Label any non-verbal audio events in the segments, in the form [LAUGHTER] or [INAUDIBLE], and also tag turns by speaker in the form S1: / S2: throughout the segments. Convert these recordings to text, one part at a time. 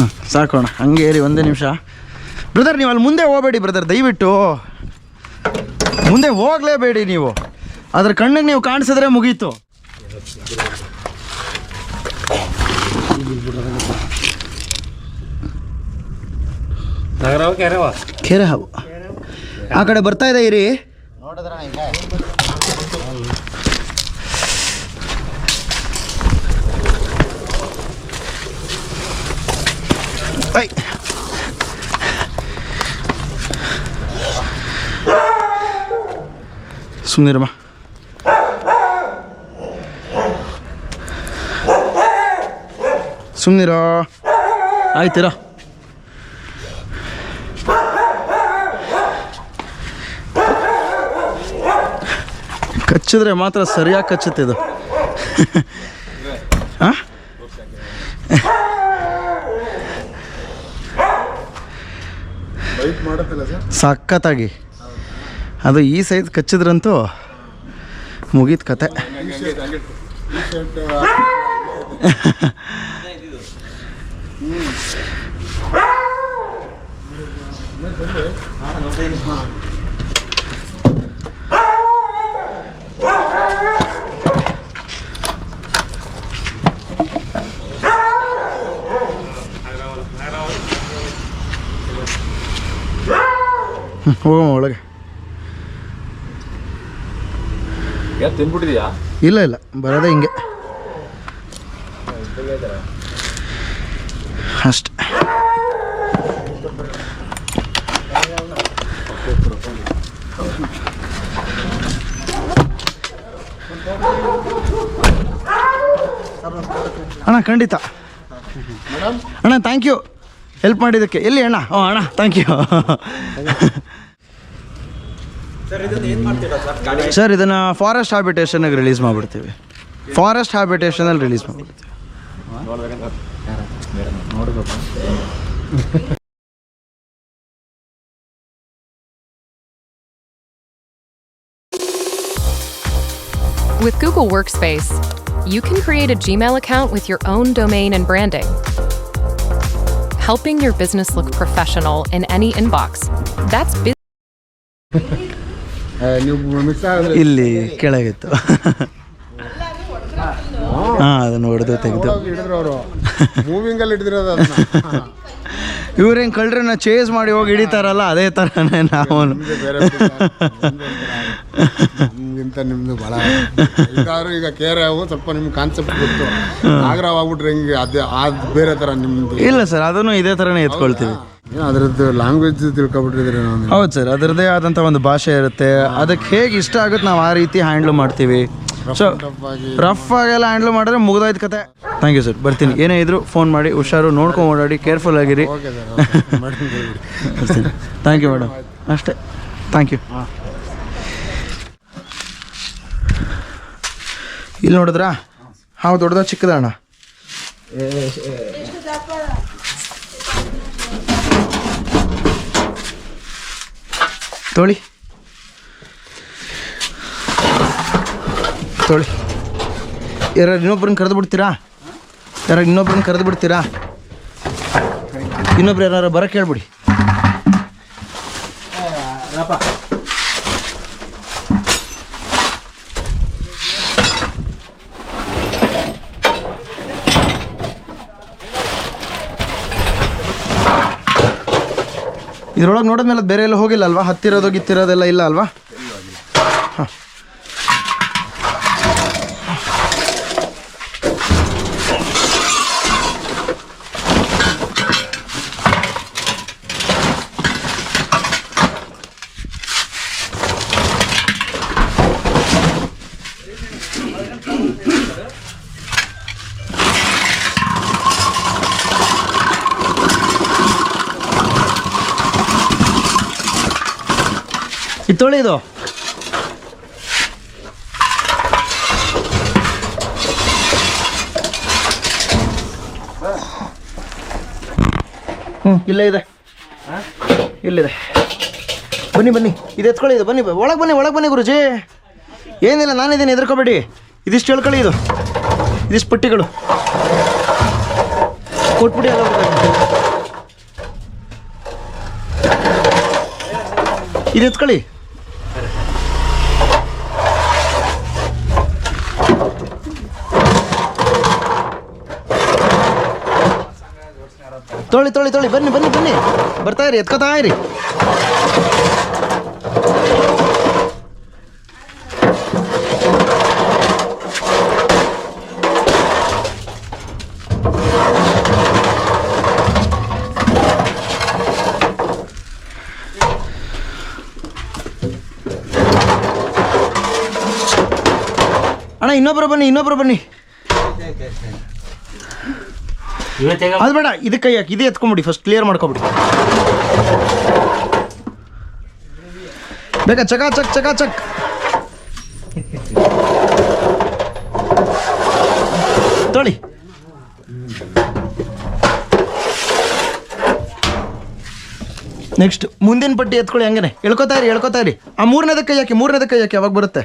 S1: ಹ್ಮ್, ಸಾಕೋಣ ಹಂಗೆ ಇರಿ ಒಂದೇ ನಿಮಿಷ. ಬ್ರದರ್ ನೀವು ಅಲ್ಲಿ ಮುಂದೆ ಹೋಗಬೇಡಿ ಬ್ರದರ್ ದಯವಿಟ್ಟು. ಮುಂದೆ ಹೋಗಲೇಬೇಡಿ ನೀವು. ಅದ್ರ ಕಣ್ಣಿಗೆ ನೀವು ಕಾಣಿಸಿದ್ರೆ ಮುಗೀತು.
S2: ನಗರವ ಕೆರವ?
S1: ಕೆರೆ ಹಾವು ಆ ಕಡೆ ಬರ್ತಾ ಇದೆ ಇರಿ. ಐ ಸುಮ್ಮನಿರಮ್ಮ ಸುಮ್ಮನಿರೋ ಆಯ್ತಿರೋ ಕಚ್ಚಿದ್ರೆ ಮಾತ್ರ ಸರಿಯಾಗಿ ಕಚ್ಚುತ್ತೆ ಇದು. ಆ? ಸಖತ್ತಾಗಿ. ಅದು ಈ ಸೈಜ್ ಕಚ್ಚಿದ್ರಂತೂ ಮುಗೀತು ಕತೆ. ಹೋಗಮ್ಮ ಒಳಗೆ.
S2: ತಿನ್ಬಿಟ್ಟಿದ್ಯಾ?
S1: ಇಲ್ಲ ಇಲ್ಲ ಬರೋದೇ ಹಿಂಗೆ. ಅಷ್ಟೆ. ಅಣ್ಣ ಖಂಡಿತ. ಅಣ್ಣ ಥ್ಯಾಂಕ್ ಯು ಹೆಲ್ಪ್ ಮಾಡಿದ್ದಕ್ಕೆ ಎಲ್ಲಿ ಅಣ್ಣ ಹ್ಞೂ ಅಣ್ಣ ಥ್ಯಾಂಕ್ ಯು ಸರ್ ಇದನ್ನು ಫಾರೆಸ್ಟ್ ಹ್ಯಾಬಿಟೇಷನ್ಗೆ ರಿಲೀಸ್ ಮಾಡಿಬಿಡ್ತೀವಿ ಫಾರೆಸ್ಟ್ ಹ್ಯಾಬಿಟೇಷನಲ್ಲಿ ರಿಲೀಸ್ ಮಾಡಿಬಿಡ್ತೀವಿ
S3: With Google Workspace, you can create a Gmail account with your own domain and branding, Helping your business look professional in any inbox. That's business. [LAUGHS]
S4: ನೀವು miss
S1: ಇಲ್ಲಿ ಕೆಳಗಿತ್ತು. ಹಾಂ. ಅದನ್ನು ಹೊಡೆದು ತೆಗೆದು.
S4: ಹಿಡಿದ್ರು ಅವರು. ಮೂವಿಂಗಲ್ಲಿ ಹಿಡಿದಿರೋದು ಅದನ್ನ. [LAUGHS]
S1: ಇವ್ರೇನು ಕಳ್ಳರನ್ನ ಚೇಸ್ ಮಾಡಿ ಹೋಗಿ ಹಿಡಿತಾರಲ್ಲ ಅದೇ ಥರನೇ ನಾವು
S4: ಬೇರೆ [LAUGHS] ನಮ್ಗಿಂತ ನಿಮ್ದು ಭಾಳ ಇದಾದ್ರು ಈಗ ಕೇರೆ ಸ್ವಲ್ಪ ನಿಮ್ಗೆ ಕಾನ್ಸೆಪ್ಟ್ ಗೊತ್ತು. ನಾಗರಾವ್ ಆಗ್ಬಿಟ್ರೆ ಹಿಂಗೆ? ಅದೇ ಅದು ಬೇರೆ ಥರ ನಿಮ್ದು.
S1: ಇಲ್ಲ ಸರ್ ಅದನ್ನು ಇದೇ ಥರನೇ ಎತ್ಕೊಳ್ತೀವಿ.
S4: ಅದರದ್ದು ಲ್ಯಾಂಗ್ವೇಜ್ ತಿಳ್ಕೊಬಿಟ್ಟಿದ್ರೆ ನಾವು
S1: ಹೌದು ಸರ್ ಅದರದ್ದೇ ಆದಂಥ ಒಂದು ಭಾಷೆ ಇರುತ್ತೆ. ಅದಕ್ಕೆ ಹೇಗೆ ಇಷ್ಟ ಆಗುತ್ತೆ ನಾವು ಆ ರೀತಿ ಹ್ಯಾಂಡ್ಲ್ ಮಾಡ್ತೀವಿ. ಸೊ ರಫ್ ಆಗೆಲ್ಲ ಹ್ಯಾಂಡ್ಲ್ ಮಾಡಿದ್ರೆ ಮುಗ್ದೋಯ್ತು ಕತೆ. ಥ್ಯಾಂಕ್ ಯು ಸರ್ ಬರ್ತೀನಿ. ಏನೇ ಇದ್ರು ಫೋನ್ ಮಾಡಿ ಹುಷಾರು ನೋಡ್ಕೊಂಡು ಓಡಾಡಿ ಕೇರ್ಫುಲ್ ಆಗಿರಿ. ಥ್ಯಾಂಕ್ ಯು ಮೇಡಮ್ ಅಷ್ಟೇ. ಥ್ಯಾಂಕ್ ಯು ಇಲ್ಲಿ ನೋಡಿದ್ರಾ? ಹಾವು ದೊಡ್ಡದ ಚಿಕ್ಕದ ಅಣ್ಣ. ತೋಳಿ. ತೋಳಿ. ಯಾರು ಇನ್ನೊಬ್ರನ್ನ ಕರೆದು ಬಿಡ್ತೀರಾ? ಯಾರು ಇನ್ನೊಬ್ರನ್ನ ಕರೆದು ಬಿಡ್ತೀರಾ? ಇನ್ನೊಬ್ರು ಯಾರು ಬರಕ್ಕೆ ಹೇಳ್ಬಿಡಿ. ಇದ್ರೊಳಗೆ ನೋಡಿದ್ಮೇಲೆ ಬೇರೆ ಎಲ್ಲ ಹೋಗಿಲ್ಲ ಅಲ್ವಾ? ಹತ್ತಿರೋದು ಗಿತ್ತಿರೋದೆಲ್ಲ ಇಲ್ಲ ಅಲ್ವಾ ಹಾಂ ಇದು ಹ್ಞೂ ಇಲ್ಲೇ ಇದೆ. ಇಲ್ಲಿದೆ. ಬನ್ನಿ ಬನ್ನಿ. ಇದು ಎತ್ಕೊಳ್ಳಿ, ಇದು ಬನ್ನಿ ಒಳಗೆ ಬನ್ನಿ ಒಳಗೆ ಬನ್ನಿ ಗುರುಜಿ. ಏನಿಲ್ಲ, ನಾನಿದ್ದೀನಿ, ಎದ್ರಕೋಬೇಡಿ. ಇದಿಷ್ಟು ಹೇಳ್ಕೊಳ್ಳಿ ಇದು. ಇದಿಷ್ಟು ಪಟ್ಟಿಗಳು. ಕೊಟ್ಬಿಡಿ ಅಲ್ಲ ಇದು ಎತ್ಕೊಳ್ಳಿ. ತೊಳಿ ತೊಳಿ ತೊಳಿ, ಬನ್ನಿ ಬನ್ನಿ ಬನ್ನಿ. ಬರ್ತಾ ಇರಿ, ಎತ್ಕೋತಾ ಇರಿ. ಅಣ್ಣ, ಇನ್ನೊಬ್ರು ಬನ್ನಿ ಇನ್ನೊಬ್ರು ಬನ್ನಿ. ಅದು ಬೇಡ, ಇದು ಕೈ ಹಾಕಿ, ಇದೇ ಎತ್ಕೊಂಬಿಡಿ ಫಸ್ಟ್ ಕ್ಲಿಯರ್ ಮಾಡ್ಕೊಬಿಡಿ. ಬೇಕಾ ಚಕಾ ಚಕ್ ಚಕಾ ಚಕ್. ತೊಳಿ. ನೆಕ್ಸ್ಟ್ ಮುಂದಿನ ಪಟ್ಟಿ ಎತ್ಕೊಳ್ಳಿ ಹಂಗೇನೆ. ಎಳ್ಕೊತಾ ಇರಿ ಎಳ್ಕೊತಾ ಇರಿ. ಆ ಮೂರನೇದಕ್ಕೆ ಕೈ ಹಾಕಿ, ಮೂರನೇದಕ್ಕೆ ಕೈ ಹಾಕಿ ಅವಾಗ ಬರುತ್ತೆ?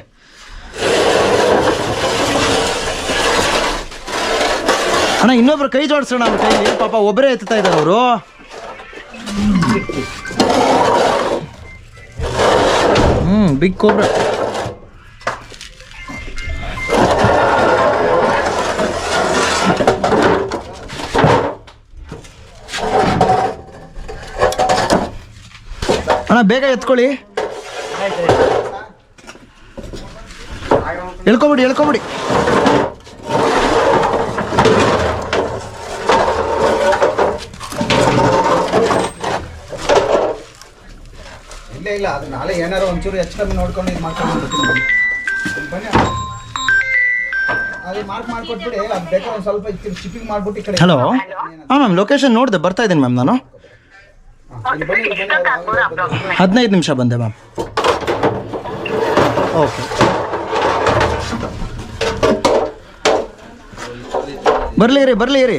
S1: ಅಣ್ಣ, ಇನ್ನೊಬ್ರು ಕೈ ಜೋಡಿಸೋಣ ಅವ್ರ ಕೈಲಿ. ಪಾಪ ಒಬ್ಬರೇ ಎತ್ತಾ ಇದ್ದಾರೆ ಅವರು. ಹ್ಞೂ ಬಿಗ್ ಕೋಬ್ರ ಅಣ್ಣ, ಬೇಗ ಎತ್ಕೊಳ್ಳಿ. ಎಳ್ಕೊಬಿಡಿ ಎಳ್ಕೊಬಿಡಿ.
S5: ಇಲ್ಲ ಅದು ನಾಳೆ ಏನಾರು ಒಂಚೂರು ಹೆಚ್ಚು ಕಮ್ಮಿ ನೋಡ್ಕೊಂಡು ಇದು ಮಾಡ್ಕೊಂಡು ಬರ್ತೀನಿ ಬನ್ನಿ ಅದು ಮಾರ್ಕ್ ಮಾಡ್ಕೊಟ್ಬಿಡಿ ಅದು ಬೇಕಾದ್ರೆ ಒಂದು ಸ್ವಲ್ಪ ಶಿಪ್ಪಿಂಗ್ ಮಾಡ್ಬಿಟ್ಟು ಈ ಕಡೆ
S1: ಹಲೋ ಹಾಂ ಮ್ಯಾಮ್ ಲೊಕೇಶನ್ ನೋಡಿದೆ ಬರ್ತಾ ಇದ್ದೀನಿ ಮ್ಯಾಮ್ ನಾನು. ಹದಿನೈದು ನಿಮಿಷ ಬಂದೆ ಮ್ಯಾಮ್ ಓಕೆ ಬರಲಿ ರೀ ಬರಲಿ ರೀ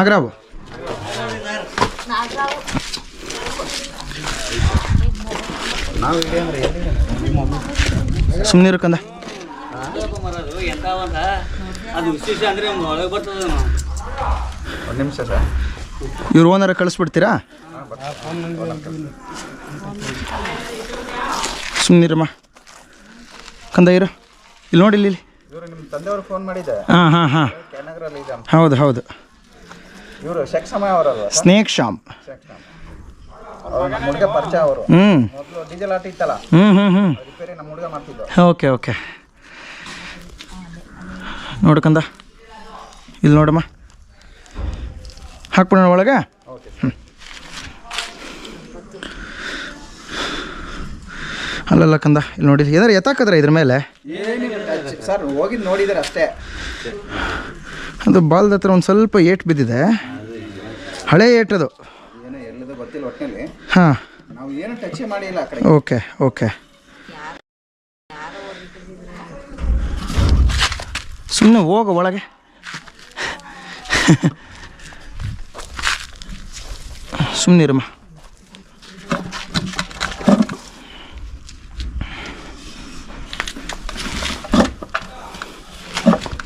S1: ನಾಗರಾವ್. ಸುಮ್ಮನೆ ಇರಕಂದ ಇವ್ರು ಓನರ ಕಳಿಸ್ಬಿಡ್ತೀರಾ? ಸುಮ್ಮನಿರಮ್ಮ ಕಂದ ಇರು. ಇಲ್ಲಿ ನೋಡಿ ಇಲ್ಲಿ ಹಾಂ ಹಾಂ ಹಾಂ. ಹೌದು ಹೌದು.
S5: ಇವರು ಶೆಕ್ ಸಮಯ ಅವರಲ್ವ
S1: ಸ್ನೇಕ್ ಶಾಮ್.
S5: ಶೆಕ್ ಅವ್ರು ನಮ್ಮ ಹುಡುಗ ಪರಿಚಯ ಅವರು.
S1: ಹ್ಞೂ
S5: ಮೊದಲು ಡೀಸೆಲ್ ಆಟ ಇತ್ತಲ್ಲ?
S1: ಹ್ಞೂ ಹ್ಞೂ ಹ್ಞೂ
S5: ರಿಪೇರಿ ನಮ್ಮ ಹುಡುಗ ಮಾಡ್ತಿದ್ದ.
S1: Okay okay. ನೋಡ್ಕಂದ ಇಲ್ಲಿ ನೋಡಮ್ಮ. ಹಾಕ್ಬಿಡೋಣ ಒಳಗೆ? ಹ್ಮ್. ಅಲ್ಲಲ್ಲ ಕಂದ ಇಲ್ಲಿ ನೋಡಿ. ಏನಾರು ಎತ್ತಾಕದ್ರೆ ಇದ್ರ ಮೇಲೆ?
S5: ಸರ್ ಹೋಗಿದ್ದು ನೋಡಿದ್ರೆ ಅಷ್ಟೇ.
S1: ಅದು ಬಾಲ್ದ ಹತ್ರ ಒಂದು ಸ್ವಲ್ಪ ಏಟ್ ಬಿದ್ದಿದೆ. ಹಳೆ
S5: ಏಟ್ ಅದು.
S1: ಹಾಂ. Okay okay. ಸುಮ್ಮನೆ ಹೋಗು ಒಳಗೆ. [LAUGHS] ಸುಮ್ಮನೆ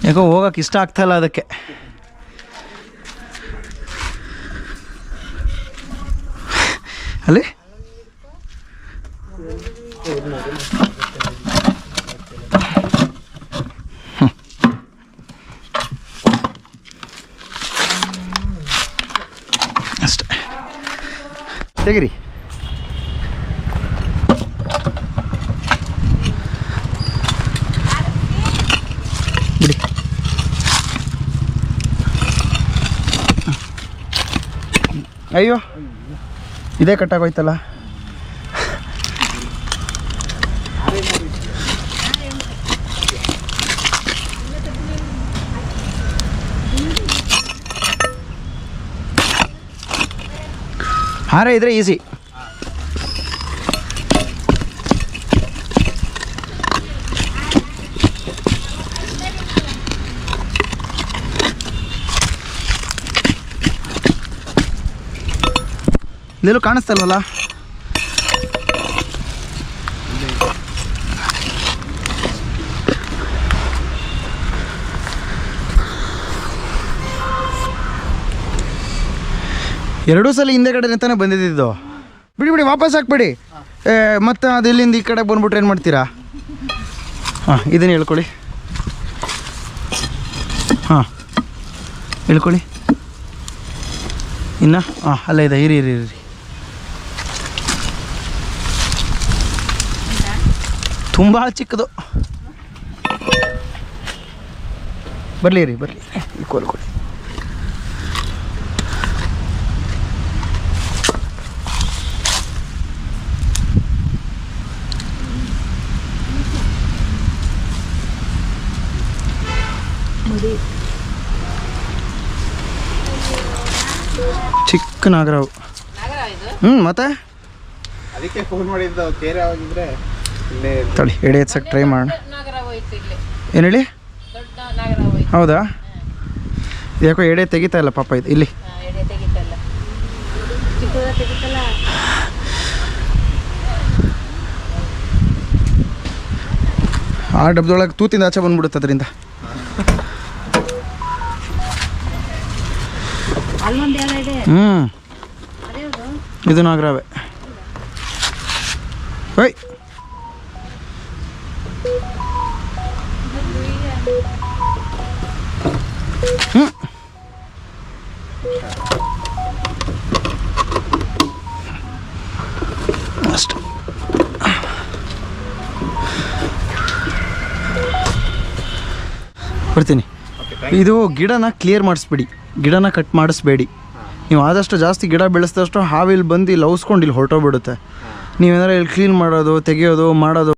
S1: ಯಾಕೋ ಹೋಗಕ್ಕೆ ಇಷ್ಟ ಆಗ್ತಾ ಇಲ್ಲ ಅದಕ್ಕೆ. ಅಲ್ಲಿ? ಅಷ್ಟೇ. ತೆಗಿರಿ. ಅಯ್ಯೋ ಇದೇ ಕಟ್ಟಾಗೋಯ್ತಲ್ಲ. ಹಾರ ಇದ್ರೆ ಈಸಿ ಇಲ್ಲೆಲ್ಲೂ ಕಾಣಿಸ್ತಾ ಇಲ್ವಲ್ಲ? ಎರಡೂ ಸಲ ಹಿಂದೆಗಡೆ ತಾನೇ ಬಂದಿದ್ದು ಬಿಡಿ ಬಿಡಿ, ವಾಪಸ್ ಹಾಕ್ಬಿಡಿ. ಮತ್ತೆ ಅದು ಇಲ್ಲಿಂದ ಈ ಕಡೆ ಬಂದ್ಬಿಟ್ರೆ ಏನು ಮಾಡ್ತೀರಾ? ಹಾಂ, ಇದನ್ನು ಹೇಳ್ಕೊಳ್ಳಿ. ಹಾಂ, ಹೇಳ್ಕೊಳ್ಳಿ. ಇನ್ನ? ಹಾಂ, ಅಲ್ಲ, ಇದೆ, ಇರಿ ಇರಿ ಇರಿ. ತುಂಬ ಚಿಕ್ಕದು. ಬರಲಿ ರೀ, ಬರಲಿ. ಕೋಲ್ ಕೊಡಿ. ಚಿಕ್ಕ ನಾಗರಾವ್. ಹ್ಞೂ ಮತ್ತೆ?
S5: ಅದಕ್ಕೆ ಫೋನ್ ಮಾಡಿದ್ದು ಕೇರೆ ಆಗಿದ್ರೆ ಇಲ್ಲೇ
S1: ತಡಿ ಎಡೆ ಎತ್ಸಕ್ಕೆ ಟ್ರೈ ಮಾಡೋಣ ಏನು ಹೇಳಿ? ಹೌದಾ? ಯಾಕೋ ಎಡೆ ತೆಗಿತಾ ಇಲ್ಲ ಪಾಪ ಇದು ಇಲ್ಲಿ. ಆ ಡಬ್ಬದೊಳಗೆ ತೂತಿಂದ ಆಚೆ ಬಂದ್ಬಿಡುತ್ತೆ ಅದರಿಂದ. ಹ್ಞೂ ಇದು. ನಾಗರಾವೆ ಓಯ್. ಹ್ಞೂ ಅಷ್ಟು ಬರ್ತೀನಿ ಇದು ಗಿಡನ ಕ್ಲಿಯರ್ ಮಾಡಿಸ್ಬಿಡಿ. ಗಿಡನ ಕಟ್ ಮಾಡಿಸ್ಬೇಡಿ. ನೀವು ಆದಷ್ಟು ಜಾಸ್ತಿ ಗಿಡ ಬೆಳೆಸಿದಷ್ಟು ಹಾವಿಲ್ಲಿ ಬಂದು ಇಲ್ಲಿ ಔಸ್ಕೊಂಡು ಇಲ್ಲಿ ಹೊರಟೋಗ್ಬಿಡುತ್ತೆ. ನೀವೇನಾರ ಇಲ್ಲಿ ಕ್ಲೀನ್ ಮಾಡೋದು ತೆಗೆಯೋದು ಮಾಡೋದು.